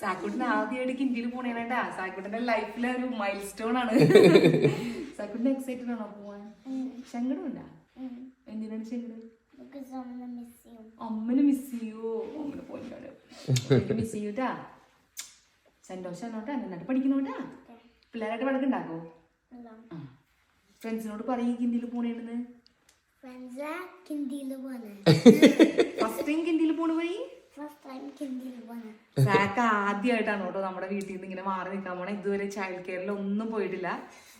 സാക്കുട്ടിന് ആദ്യമായിട്ട് കിൻഡിൽ പോണേട്ടാ സാക്കുട്ടിന്റെ ലൈഫിലെ ഒരു മൈൽ സ്റ്റോൺ ആണ്. സാക്കുട്ടിന് എക്സൈറ്റഡ് ആണോ പോവാൻ? സങ്കടമുണ്ടാ എന്തിനാണ് you. അമ്മന് മിസ് ചെയ്യോ? അമ്മന് പോയിട്ടാണ് മിസ് ചെയ്യൂട്ടാ സന്തോഷാണോട്ടാ നന്നായിട്ട് പഠിക്കണോട്ടാ പിള്ളേരായിട്ട് വഴക്കുണ്ടാക്കോ. ഫ്രണ്ട്സിനോട് പറയും കിൻഡിയിൽ പോണേണ്ടെന്ന്. ഫസ്റ്റ് ടൈം കിൻഡിയിൽ പോണ വഴി സാക്ക് ആദ്യമായിട്ടാണ് കേട്ടോ നമ്മുടെ വീട്ടിൽ നിന്ന് ഇങ്ങനെ മാറി നിൽക്കാൻ പോണേ. ഇതുവരെ ചൈൽഡ് കെയറിൽ ഒന്നും പോയിട്ടില്ല.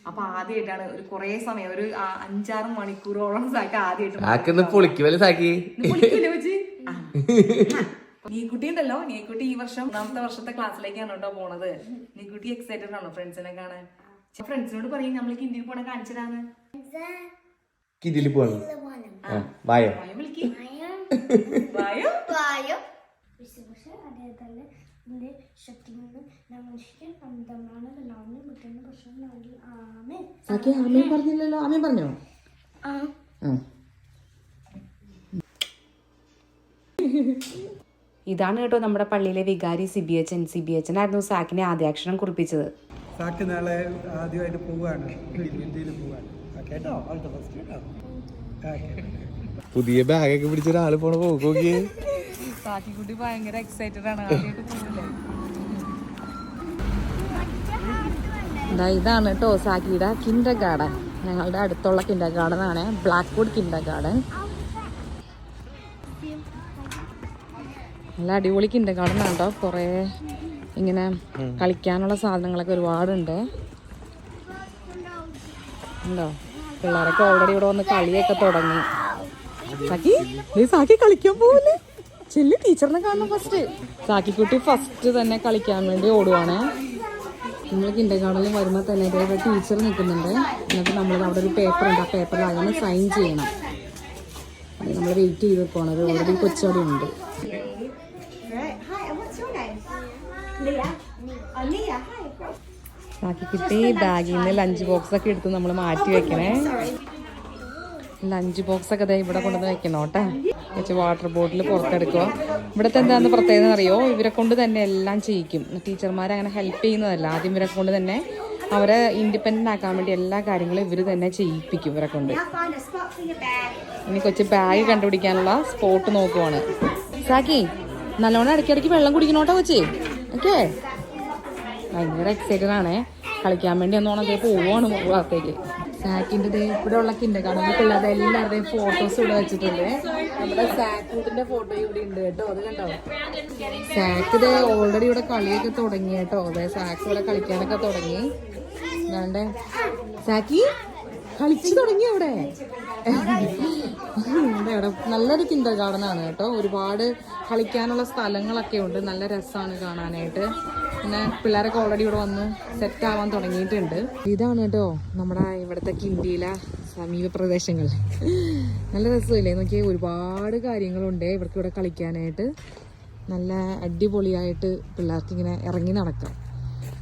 അപ്പൊ ആദ്യമായിട്ടാണ് ഒരു കുറെ സമയം ഒരു അഞ്ചാറ് മണിക്കൂറോളം സാക്ക് ആദ്യമായിട്ട് നീക്കുട്ടി ഉണ്ടല്ലോ. നീക്കുട്ടി ഈ വർഷം ഒന്നാമത്തെ വർഷത്തെ ക്ലാസ്സിലേക്കാണ് കേട്ടോ പോണത്. നീക്കുട്ടി എക്സൈറ്റഡ് ആണോ ഫ്രണ്ട്സിനെ കാണാൻ? ഫ്രണ്ട്സിനോട് പറയും നമ്മൾ ഇന്ത്യയിൽ പോണ കാണിച്ചതാണ് one. ആ വായോ. വായോ വിളിക്ക്. വായോ. അതേപോലെ ഇതിന്റെ ശക്തികളും മനുഷ്യൻ അന്തമാണ് എല്ലാവരും പ്രശ്നം നൽകി ആമേ സാക്കി ആമയും പറഞ്ഞില്ലല്ലോ. ആമേ പറഞ്ഞോ? ആ. ഇതാണ് കേട്ടോ നമ്മുടെ പള്ളിയിലെ വികാരി C B H N. C B H ആയിരുന്നു സാക്കിനെ ആദ്യാക്ഷരം കുറിപ്പിച്ചത്. സാക്ക് നാളെ ആദ്യമായിട്ട് പോവാണ് ഇന്ത്യയിൽ പോവാണ് കേട്ടോ? ഓൾ ദ ബെസ്റ്റ് കേട്ടോ. പുതിയ ബാഗൊക്കെ പിടിച്ച ഒരാൾ പോണ പോക്കോക്കി സാക്കിക്കുട്ടി ഭയങ്കര എക്സൈറ്റഡ് ആണ്. ആദ്യമായിട്ട് പോകുന്നില്ലേ ഇതാണ് കേട്ടോ സാക്കിയുടെ കിൻഡർ ഗാർഡൻ. ഞങ്ങളുടെ അടുത്തുള്ള കിൻഡർ ഗാർഡൻ ആണ്. Blackwood kindergarten. നല്ല അടിപൊളി കിൻഡർ ഗാർഡൻ ആണ് കേട്ടോ കുറേ ഇങ്ങനെ കളിക്കാനുള്ള സാധനങ്ങളൊക്കെ ഒരുപാടുണ്ട്. ഉണ്ടോ? പിള്ളേരൊക്കെ ഓൾറെഡി ഇവിടെ വന്ന് കളിയൊക്കെ തുടങ്ങി. സാക്കി നീ സാക്കി കളിക്കാൻ പോവില്ലേ ചെല്ലി ടീച്ചറിനെ കാണണം ഫസ്റ്റ് സാക്കിക്കുട്ടി ഫസ്റ്റ് തന്നെ കളിക്കാൻ വേണ്ടി ഓടുവാണ്. നമ്മൾ കിൻഡർ ഗാർഡനിൽ വരുമ്പോൾ തന്നെ ഇതേ ടീച്ചർ നിൽക്കുന്നുണ്ട്. എന്നിട്ട് നമ്മൾ അവിടെ ഒരു പേപ്പർ ഉണ്ട്. ആ പേപ്പറിൽ അങ്ങനെ സൈൻ ചെയ്യണം. നമ്മൾ വെയിറ്റ് ചെയ്ത് പോണത് ഓൾറെഡി കൊച്ചവിടെ ഉണ്ട്. സാക്കിക്കുട്ടി ബാഗിൽ നിന്ന് ലഞ്ച് ബോക്സ് ഒക്കെ എടുത്ത് നമ്മൾ മാറ്റി വെക്കണേ. ലഞ്ച് ബോക്സ് ഒക്കെ ഇവിടെ കൊണ്ടുവന്ന് വെക്കണം കേട്ടോ വെച്ച് വാട്ടർ ബോട്ടിൽ പുറത്തെടുക്കുക. ഇവിടുത്തെ എന്താണെന്ന് പ്രത്യേകത അറിയോ? ഇവരെ കൊണ്ട് തന്നെ എല്ലാം ചെയ്യിക്കും. ടീച്ചർമാർ അങ്ങനെ ഹെൽപ്പ് ചെയ്യുന്നതല്ല. ആദ്യം ഇവരെ കൊണ്ട് തന്നെ അവരെ ഇൻഡിപെൻഡന്റ് ആക്കാൻ വേണ്ടി എല്ലാ കാര്യങ്ങളും ഇവർ തന്നെ ചെയ്യിപ്പിക്കും ഇവരെ കൊണ്ട്. ഇനി കൊച്ചു ബാഗ് കണ്ടുപിടിക്കാനുള്ള സ്പോട്ട് നോക്കുവാണ്. സാക്കി നല്ലോണം ഇടയ്ക്കിടയ്ക്ക് വെള്ളം കുടിക്കണോട്ടോ കൊച്ചി? ഓക്കേ. ഭയങ്കര എക്സൈറ്റഡ് ആണേ. കളിക്കാൻ വേണ്ടി ഒന്നോണം പോവാണ് പോവാണ് സാക്കിന്റെ ഇവിടെ ഉള്ള കിൻഡർ കാണുമ്പോൾ പിള്ളേരുടെ എല്ലാവരുടെയും ഫോട്ടോസ് ഇവിടെ വെച്ചിട്ടുണ്ട്. നമ്മുടെ സാക്കൂട്ടിന്റെ ഫോട്ടോ ഇവിടെ ഉണ്ട് കേട്ടോ. അത് കണ്ടോ? സാക്ക് ഇത് ഓൾറെഡി ഇവിടെ കളിയൊക്കെ തുടങ്ങി കേട്ടോ. അതെ സാക്ക് ഇവിടെ കളിക്കാനൊക്കെ തുടങ്ങി. ഞാണ്ട് സാക്കി കളിച്ചു തുടങ്ങി അവിടെ. ഇവിടെ നല്ലൊരു കിൻഡർ ഗാർഡനാണ് കേട്ടോ. ഒരുപാട് കളിക്കാനുള്ള സ്ഥലങ്ങളൊക്കെ ഉണ്ട്. നല്ല രസമാണ് കാണാനായിട്ട്. പിന്നെ പിള്ളേരൊക്കെ ഓൾറെഡി ഇവിടെ വന്ന്. സെറ്റ് ആവാൻ തുടങ്ങിയിട്ടുണ്ട്. ഇതാണ് കേട്ടോ നമ്മുടെ ഇവിടുത്തെ കിൻഡിയിലെ സമീപ പ്രദേശങ്ങൾ. നല്ല രസമില്ലേ? നോക്കിയാൽ ഒരുപാട് കാര്യങ്ങളുണ്ട് ഇവർക്ക് ഇവിടെ കളിക്കാനായിട്ട്. നല്ല അടിപൊളിയായിട്ട് പിള്ളേർക്ക് ഇങ്ങനെ ഇറങ്ങി നടക്കാം.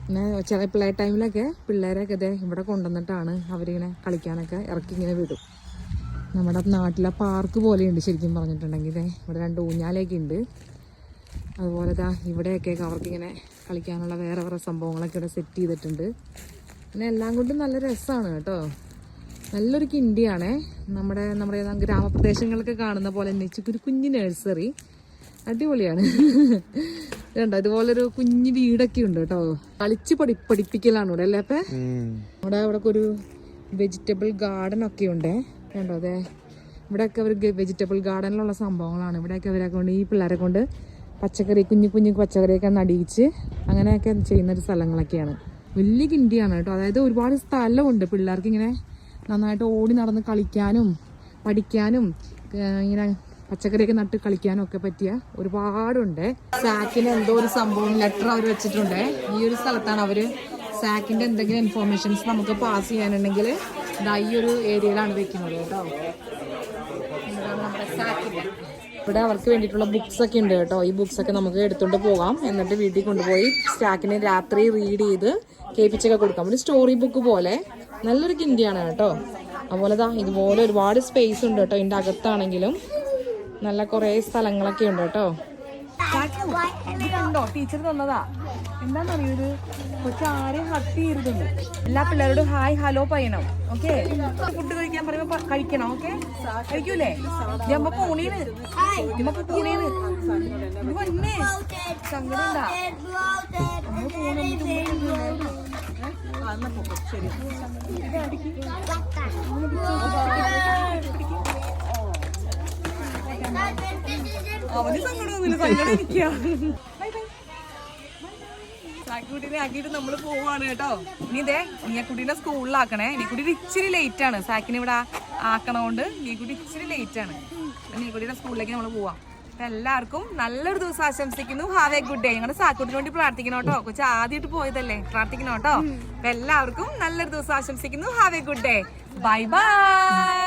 പിന്നെ ചില പിള്ളേർ ടൈമിലൊക്കെ പിള്ളേരൊക്കെ ഇതേ ഇവിടെ കൊണ്ടുവന്നിട്ടാണ് അവരിങ്ങനെ കളിക്കാനൊക്കെ ഇറക്കി ഇങ്ങനെ വിടും. നമ്മുടെ നാട്ടിലെ പാർക്ക് പോലെയുണ്ട് ശരിക്കും പറഞ്ഞിട്ടുണ്ടെങ്കിൽ ദേ. ഇവിടെ രണ്ട് ഊഞ്ഞാലൊക്കെ ഉണ്ട്. അതുപോലെ ദാ ഇവിടെയൊക്കെ അവർക്കിങ്ങനെ കളിക്കാനുള്ള വേറെ വേറെ സംഭവങ്ങളൊക്കെ ഇവിടെ സെറ്റ് ചെയ്തിട്ടുണ്ട്. പിന്നെ എല്ലാം കൊണ്ടും നല്ല രസമാണ് കേട്ടോ. നല്ലൊരു കിണ്ടിയാണേ. നമ്മുടെ നമ്മുടെ ഗ്രാമപ്രദേശങ്ങളൊക്കെ കാണുന്ന പോലെ തന്നെ ഒരു കുഞ്ഞു നഴ്സറി അടിപൊളിയാണ്. രണ്ടോ ഇതുപോലൊരു കുഞ്ഞു വീടൊക്കെ ഉണ്ട് കേട്ടോ. കളിച്ച് പഠി പഠിപ്പിക്കലാണ് ഇവിടെ അല്ലേ അപ്പേ? നമ്മുടെ ഇവിടെ ഒരു വെജിറ്റബിൾ ഗാർഡൻ ഒക്കെ ഉണ്ട്. കണ്ടോ? അതെ ഇവിടെയൊക്കെ അവർ വെജിറ്റബിൾ ഗാർഡനിലുള്ള സംഭവങ്ങളാണ്. ഇവിടെയൊക്കെ അവരെ കൊണ്ട് ഈ പിള്ളേരെ കൊണ്ട് പച്ചക്കറി കുഞ്ഞു കുഞ്ഞു പച്ചക്കറിയൊക്കെ നടിയിച്ച് അങ്ങനെയൊക്കെ ചെയ്യുന്ന ഒരു സ്ഥലങ്ങളൊക്കെയാണ്. വലിയ കിണ്ടിയാണ് കേട്ടോ. അതായത് ഒരുപാട് സ്ഥലമുണ്ട് പിള്ളേർക്ക് ഇങ്ങനെ നന്നായിട്ട് ഓടി നടന്ന് കളിക്കാനും പഠിക്കാനും ഇങ്ങനെ പച്ചക്കറിയൊക്കെ നട്ട് കളിക്കാനും ഒക്കെ പറ്റിയ ഒരുപാടുണ്ട്. സാക്കിന് എന്തോ ഒരു സംഭവം ലെറ്റർ അവർ വെച്ചിട്ടുണ്ട്. ഈ ഒരു സ്ഥലത്താണ് അവർ സാക്കിന്റെ എന്തെങ്കിലും ഇൻഫോർമേഷൻസ് നമുക്ക് പാസ് ചെയ്യാനുണ്ടെങ്കിൽ ഈ ഒരു ഏരിയയിലാണ് വെക്കുന്നത് കേട്ടോ. ഇവിടെ അവർക്ക് വേണ്ടിയിട്ടുള്ള ബുക്സ് ഒക്കെ ഉണ്ട് കേട്ടോ. ഈ ബുക്സ് ഒക്കെ നമുക്ക് എടുത്തുകൊണ്ട് പോകാം. എന്നിട്ട് വീട്ടിൽ കൊണ്ടുപോയി സ്റ്റാക്കിന് രാത്രി റീഡ് ചെയ്ത് കേൾപ്പിച്ചൊക്കെ കൊടുക്കാം. ഒരു സ്റ്റോറി ബുക്ക് പോലെ. നല്ലൊരു കിണ്ടിയാണ് കേട്ടോ. അതുപോലെ ദാ ഇതുപോലെ ഒരുപാട് സ്പേസ് ഉണ്ട് കേട്ടോ. ഇതിന്റെ അകത്താണെങ്കിലും നല്ല കുറേ സ്ഥലങ്ങളൊക്കെ ഉണ്ട് കേട്ടോ. ടീച്ചർ തന്നതാ എന്താണെന്നറിയോ ഇത് കൊച്ചു ആരെയും ഹട്ട് ചെയ്യരുതുണ്ട്. എല്ലാ പിള്ളേരോടും ഹായ് ഹലോ പറയണം ഓക്കെ ഫുഡ് കഴിക്കാൻ പറയുമ്പോ കഴിക്കണം ഓക്കെ കഴിക്കൂലേ? ഞമ്മ പൂണീന് ഞമ്മക്ക് പൂണീന് വന്നേ. സങ്കടം ശരി അവന് സങ്കടമൊന്നുമില്ല സങ്കടം ഇരിക്കുക സാക്കിക്കുട്ടീനെ ആക്കിയിട്ട് നമ്മൾ പോവാണ് കേട്ടോ. ഇനി ഇതേ നീ കുട്ടീനെ സ്കൂളിലാക്കണേ. നീ കുട്ടി ഇച്ചിരി ലേറ്റ് ആണ്. സാക്കിനെ ഇവിടെ ആക്കണോണ്ട് നീ കുട്ടി ഇച്ചിരി ലേറ്റ് ആണ്. നീ കുട്ടീനെ സ്കൂളിലേക്ക് നമ്മൾ പോവാം. എല്ലാവർക്കും നല്ലൊരു ദിവസം ആശംസിക്കുന്നു. ഹാവ് എ ഗുഡ് ഡേ ഞങ്ങളുടെ സാക്കുട്ടിന് വേണ്ടി പ്രാർത്ഥിക്കണം കേട്ടോ. കൊച്ചു ആദ്യമായിട്ട് പോയതല്ലേ? പ്രാർത്ഥിക്കണം കേട്ടോ. എല്ലാവർക്കും നല്ലൊരു ദിവസം ആശംസിക്കുന്നു. Have a good day bye bye